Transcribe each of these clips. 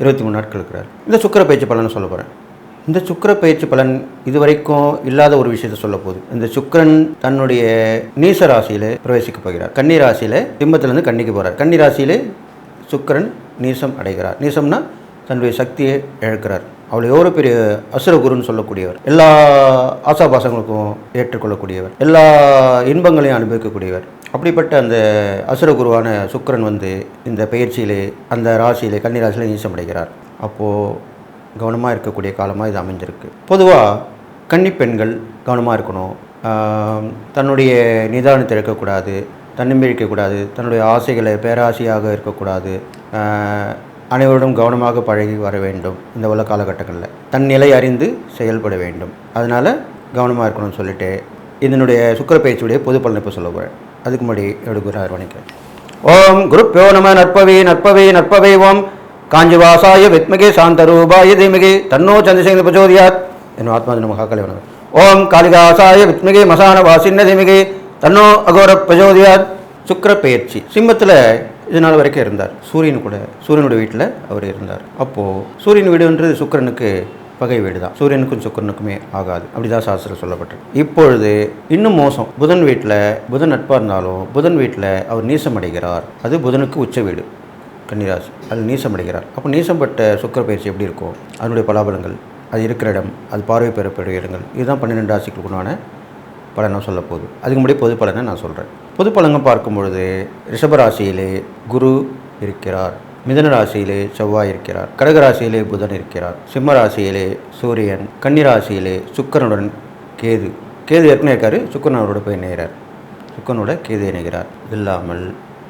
இருபத்தி மூணு நாட்கள் இருக்கிறார். இந்த சுக்கர பயிற்சி பலனை சொல்ல போகிறேன் இந்த சுக்கிர பயிற்சி பலன் இதுவரைக்கும் இல்லாத ஒரு விஷயத்தை சொல்ல போகுது. இந்த சுக்கிரன் தன்னுடைய நீச ராசியில் பிரவேசிக்க போகிறார். கன்னி ராசியில் சிம்மத்திலிருந்து கன்னிக்கு போகிறார் கன்னி ராசியிலே சுக்கிரன் நீசம் அடைகிறார். நீசம்னா தன்னுடைய சக்தியை இழக்கிறார். அவள் எவ்வளோ பெரிய அசுரகுருன்னு சொல்லக்கூடியவர். எல்லா ஆசாபாசங்களுக்கும் ஏற்றுக்கொள்ளக்கூடியவர். எல்லா இன்பங்களையும் அனுபவிக்கக்கூடியவர். அப்படிப்பட்ட அந்த அசுரகுருவான சுக்கரன் வந்து இந்த பயிற்சியிலே அந்த ராசியிலே கன்னி ராசியிலே அப்போது கவனமாக இருக்கக்கூடிய காலமாக இது அமைஞ்சிருக்கு. பொதுவாக கன்னி பெண்கள் கவனமாக இருக்கணும். தன்னுடைய நிதானத்தை இருக்கக்கூடாது தன்னம்பிக்கை தன்னுடைய ஆசைகளை பேராசையாக இருக்கக்கூடாது அனைவருடன் கவனமாக பழகி வர வேண்டும் இந்த உள்ள காலகட்டங்களில். தன் நிலை அறிந்து செயல்பட வேண்டும். அதனால் கவனமாக இருக்கணும்னு சொல்லிட்டு இதனுடைய சுக்கர பயிற்சியுடைய பொது பலனை இப்போ சொல்ல போகிறேன் அதுக்கு முன்னாடி எடுக்கிறார் வணிகம் ஓம் குருப்பியோ நம நற்பவே நற்பவே நற்பவே ஓம். காஞ்சிவாசாய வித்மகே சாந்தரூபாய தீமகே. தன்னோ சந்திரசேகர பிரச்சோதியாத். என் ஆத்மா மகாக்கலை வணக்கம் ஓம் காளிகாசாய வித்மகே மசான வாசின்ன தீமகே. தன்னோ அகோர பிரச்சோதியாத். சுக்கர பயிற்சி. சிம்மத்தில் இது நாள் வரைக்கும் இருந்தார். சூரியன் கூட சூரியனுடைய வீட்டில் அவர் இருந்தார். அப்போது சூரியன் வீடுன்றது சுக்கிரனுக்கு பகை வீடு தான் சூரியனுக்கும் சுக்கிரனுக்குமே ஆகாது. அப்படிதான் சாஸ்திரம் சொல்லப்பட்டிருக்கு. இப்பொழுது இன்னும் மோசம். புதன் வீட்டில் புதன் நட்பாக இருந்தாலும் புதன் வீட்டில் அவர் நீசம் அடைகிறார் அது புதனுக்கு உச்ச வீடு. கன்னிராசி. அது நீசம் அடைகிறார் அப்போ நீசம்பட்ட சுக்கிர பயிற்சி எப்படி இருக்கும் அதனுடைய பலாபலங்கள் அது இருக்கிற இடம் அது பார்வை பெறக்கூடிய இடங்கள் இதுதான் பன்னிரெண்டு ராசிகளுக்குண்டான பலனாக சொல்லப்போகுது. சொல்ல போகுது அதுக்கு முன்னாடி பொது பலனை நான் சொல்கிறேன் பொது பலன்கள் பார்க்கும் பொழுது ரிஷபராசியிலே குரு இருக்கிறார். மிதன ராசியிலே செவ்வாய் இருக்கிறார். கடகராசியிலே புதன் இருக்கிறார். சிம்ம ராசியிலே சூரியன். கன்னிராசியிலே சுக்கரனுடன் கேது. கேது ஏற்கனவே இருக்காரு. சுக்கரனோட போய் இணைகிறார். சுக்கரனோட கேது இணைகிறார். இல்லாமல்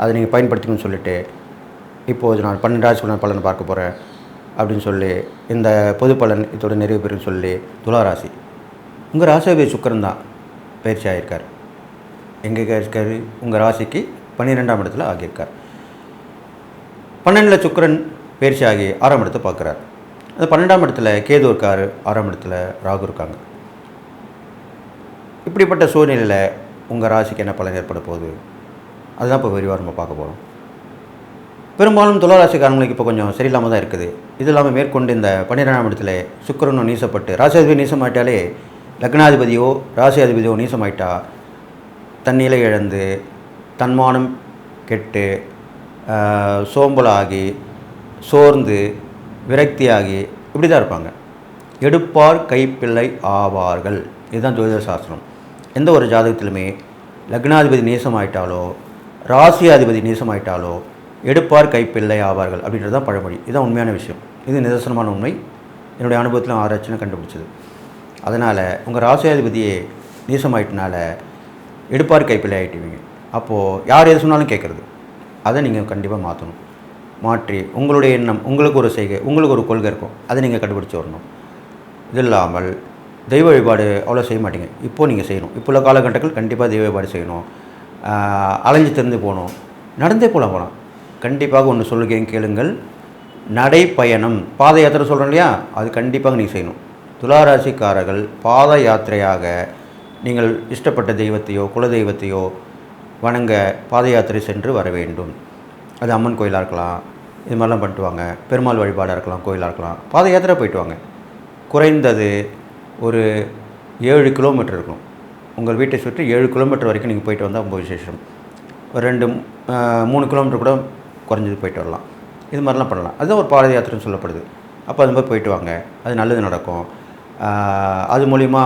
அதை நீங்கள் பயன்படுத்திக்கணும்னு சொல்லிட்டு இப்போது நான் பன்னெண்டு ராசி பலன் பார்க்க போகிறேன் அப்படின்னு சொல்லி இந்த பொது பலன் இதோட நிறைவு பெறும் சொல்லி துளாராசி உங்கள் ராசியாவே சுக்கரன் தான் பயிற்சி ஆகியிருக்கார். எங்கே இருக்கார்? உங்கள் ராசிக்கு பன்னிரெண்டாம் இடத்துல ஆகியிருக்கார். பன்னெண்டில் சுக்கரன் பயிற்சி ஆகி ஆறாம் இடத்தை பார்க்குறார். அந்த பன்னெண்டாம் இடத்துல கேது இருக்கார் ஆறாம் இடத்துல ராகு இருக்காங்க. இப்படிப்பட்ட சூழ்நிலையில் உங்கள் ராசிக்கு என்ன பலன் ஏற்பட போகுது? அதுதான் இப்போ விரிவாக நம்ம பார்க்க போகிறோம் பெரும்பாலும் துளராசிக்காரங்களுக்கு இப்போ கொஞ்சம் சரியில்லாமல் தான் இருக்குது. இது இல்லாமல் மேற்கொண்டு இந்த பன்னிரெண்டாம் இடத்துல சுக்கரனும் நீசப்பட்டு ராசியாதிபதி நீசமாயிட்டாலே லக்னாதிபதியோ ராசியாதிபதியோ நீசமாயிட்டா தன்னிலை இழந்து தன்மானம் கெட்டு சோம்பலாகி சோர்ந்து விரக்தியாகி இப்படி தான் இருப்பாங்க. எடுப்பார் கைப்பிள்ளை ஆவார்கள். இதுதான் ஜோதிட சாஸ்திரம் எந்த ஒரு ஜாதகத்திலுமே லக்னாதிபதி நேசமாயிட்டாலோ ராசியாதிபதி நீசமாயிட்டாலோ எடுப்பார் கைப்பிள்ளை ஆவார்கள் அப்படின்றது தான் பழமொழி. இதுதான் உண்மையான விஷயம். இது நிதர்சனமான உண்மை. என்னுடைய அனுபவத்திலும் ஆராய்ச்சின்னு கண்டுபிடிச்சது. அதனால் உங்கள் ராசியாதிபதியே நீசமாயிட்டனால எடுப்பார் கைப்பிள்ளை ஆகிட்டுவீங்க அப்போது யார் எது சொன்னாலும் கேட்குறது. அதை நீங்கள் கண்டிப்பாக மாற்றணும் மாற்றி உங்களுடைய எண்ணம் உங்களுக்கு ஒரு செய்கை உங்களுக்கு ஒரு கொள்கை இருக்கும். அதை நீங்கள் கண்டுபிடிச்சி வரணும். இது இல்லாமல் தெய்வ வழிபாடு அவ்வளோ செய்ய மாட்டீங்க. இப்போது நீங்கள் செய்யணும். இப்போ உள்ள காலகட்டங்கள் கண்டிப்பாக தெய்வ வழிபாடு செய்யணும். அலைஞ்சு திறந்து போகணும் நடந்தே போகலாம் போகலாம் கண்டிப்பாக ஒன்று சொல்லுகிறேன் கேளுங்கள். நடைப்பயணம். பாத யாத்திரை சொல்கிறோம் இல்லையா? அது கண்டிப்பாக நீங்கள் செய்யணும். துளாராசிக்காரர்கள் பாத யாத்திரையாக நீங்கள் இஷ்டப்பட்ட தெய்வத்தையோ குல தெய்வத்தையோ வணங்க பாத யாத்திரை சென்று வர வேண்டும். அது அம்மன் கோயிலாக இருக்கலாம் இது மாதிரிலாம் பண்ணிட்டு வாங்க. பெருமாள் வழிபாடாக இருக்கலாம் கோயிலாக இருக்கலாம். பாத யாத்திரை போயிட்டு வாங்க. குறைந்தது ஒரு ஏழு கிலோமீட்டர் இருக்கும். உங்கள் வீட்டை சுற்றி ஏழு கிலோமீட்டர் வரைக்கும் நீங்கள் போயிட்டு வந்தால் ரொம்ப விசேஷம். ஒரு ரெண்டு மூணு கிலோமீட்டர் கூட குறைஞ்சது போயிட்டு வரலாம். இது மாதிரிலாம் பண்ணலாம். அதுதான் ஒரு பாரத யாத்திரைன்னு சொல்லப்படுது. அப்போ அது மாதிரி போயிட்டு வாங்க. அது நல்லது நடக்கும். அது மூலிமா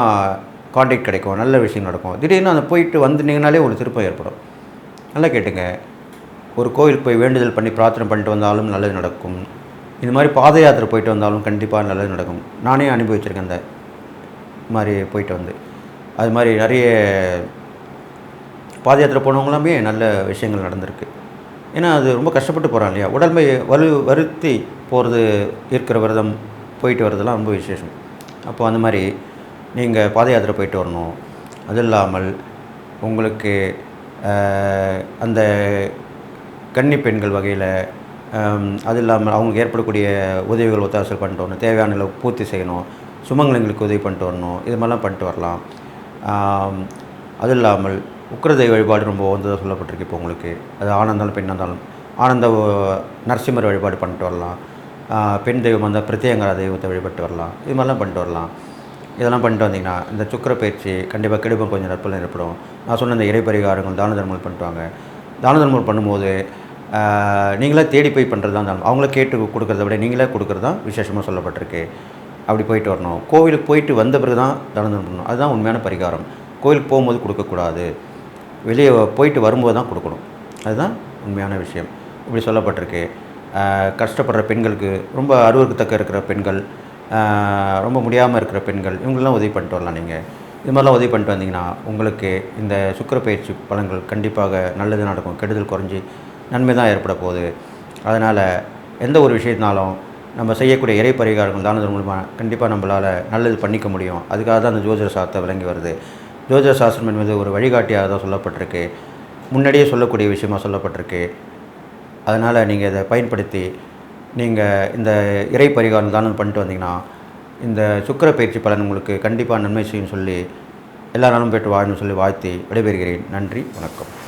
காண்டாக்ட் கிடைக்கும். நல்ல விஷயம் நடக்கும். திடீர்னு அந்த போயிட்டு வந்துட்டீங்கனாலே ஒரு திருப்பம் ஏற்படும். நல்லா கேட்டுங்க. ஒரு கோயிலுக்கு போய் வேண்டுதல் பண்ணி பிரார்த்தனை பண்ணிட்டு வந்தாலும் நல்லது நடக்கும். இந்த மாதிரி பாத யாத்திரை போயிட்டு வந்தாலும் கண்டிப்பாக நல்லது நடக்கும். நானே அனுபவிச்சிருக்கேன் அந்த மாதிரி போயிட்டு வந்து. அது மாதிரி நிறைய பாத யாத்திரை போனவங்களாமே நல்ல விஷயங்கள் நடந்திருக்கு. ஏன்னா அது ரொம்ப கஷ்டப்பட்டு போகிறாங்க இல்லையா? உடல்மை வலு வருத்தி போகிறது இருக்கிற விரதம் போயிட்டு வர்றதெல்லாம் ரொம்ப விசேஷம். அப்போ அந்த மாதிரி நீங்கள் பாத யாத்திரை போயிட்டு வரணும். அது இல்லாமல் உங்களுக்கு அந்த கன்னி பெண்கள் வகையில் அது இல்லாமல் அவங்களுக்கு ஏற்படக்கூடிய உதவிகள் ஒத்தாசல் பண்ணிட்டு வரணும். தேவையான அளவு பூர்த்தி செய்யணும். சுமங்கலங்களுக்கு உதவி பண்ணிட்டு வரணும். இது மாதிரிலாம் பண்ணிட்டு வரலாம். அது இல்லாமல் உக்கிரதெய்வ வழிபாடு ரொம்ப உந்ததாக சொல்லப்பட்டிருக்கு இப்போ உங்களுக்கு. அது ஆனந்தாலும் பெண்ணாந்தாலும் பெண்ணாக இருந்தாலும். ஆனந்த நரசிம்மர் வழிபாடு பண்ணிட்டு வரலாம். பெண் தெய்வம் வந்தால் பிரத்யங்கரா தெய்வத்தை வழிபட்டு வரலாம். இது மாதிரிலாம் பண்ணிட்டு வரலாம். இதெல்லாம் பண்ணிட்டு வந்தீங்கன்னா இந்த சுக்கிர பயிற்சி கண்டிப்பாக கெடுப்பம் கொஞ்சம் நற்பலன் ஏற்படும். நான் சொன்ன இந்த இறை பரிகாரங்கள் தான தர்மங்கள் பண்ணிட்டு தான தர்மங்கள் பண்ணும்போது நீங்களே தேடி போய் பண்ணுறது தான் அவங்கள கேட்டு கொடுக்குறத விட நீங்களே கொடுக்குறது தான் விசேஷமாக சொல்லப்பட்டிருக்கு. அப்படி போயிட்டு வரணும். கோவிலுக்கு போயிட்டு வந்த பிறகு தான் தான பண்ணணும். அதுதான் உண்மையான பரிகாரம். கோவிலுக்கு போகும்போது கொடுக்கக்கூடாது. வெளியே போயிட்டு வரும்போது தான் கொடுக்கணும். அதுதான் உண்மையான விஷயம். இப்படி சொல்லப்பட்டிருக்கு. கஷ்டப்படுற பெண்களுக்கு ரொம்ப அருவருக்கத்தக்க இருக்கிற பெண்கள் ரொம்ப முடியாமல் இருக்கிற பெண்கள் இவங்களெலாம் உதவி பண்ணிட்டு வரலாம் நீங்கள் இது மாதிரிலாம் உதவி பண்ணிட்டு வந்தீங்கன்னா உங்களுக்கு இந்த சுக்கிர பயிற்சி பலன்கள் கண்டிப்பாக நல்லது நடக்கும். கெடுதல் குறைஞ்சி நன்மை தான் ஏற்பட போகுது. அதனால் எந்த ஒரு விஷயத்தினாலும் நம்ம செய்யக்கூடிய இறை பரிகாரங்கள் தானதன் மூலமாக கண்டிப்பாக நம்மளால் நல்லது பண்ணிக்க முடியும். அதுக்காக தான் அந்த ஜோதிட சாஸ்திரம் விளங்கி வருது. ஜோதிட சாஸ்திரம் என்பது ஒரு வழிகாட்டியாக தான் சொல்லப்பட்டிருக்கு. முன்னாடியே சொல்லக்கூடிய விஷயமாக சொல்லப்பட்டிருக்கு. அதனால் நீங்கள் இதை பயன்படுத்தி நீங்கள் இந்த இறை பரிகாரம் தானம் பண்ணிட்டு வந்தீங்கன்னா இந்த சுக்கிர பயிற்சி பலன் உங்களுக்கு கண்டிப்பாக நன்மை செய்யும் சொல்லி எல்லா நாளும் பெற்று வாழணும்னு சொல்லி வாழ்த்தி விடைபெறுகிறேன். நன்றி வணக்கம்.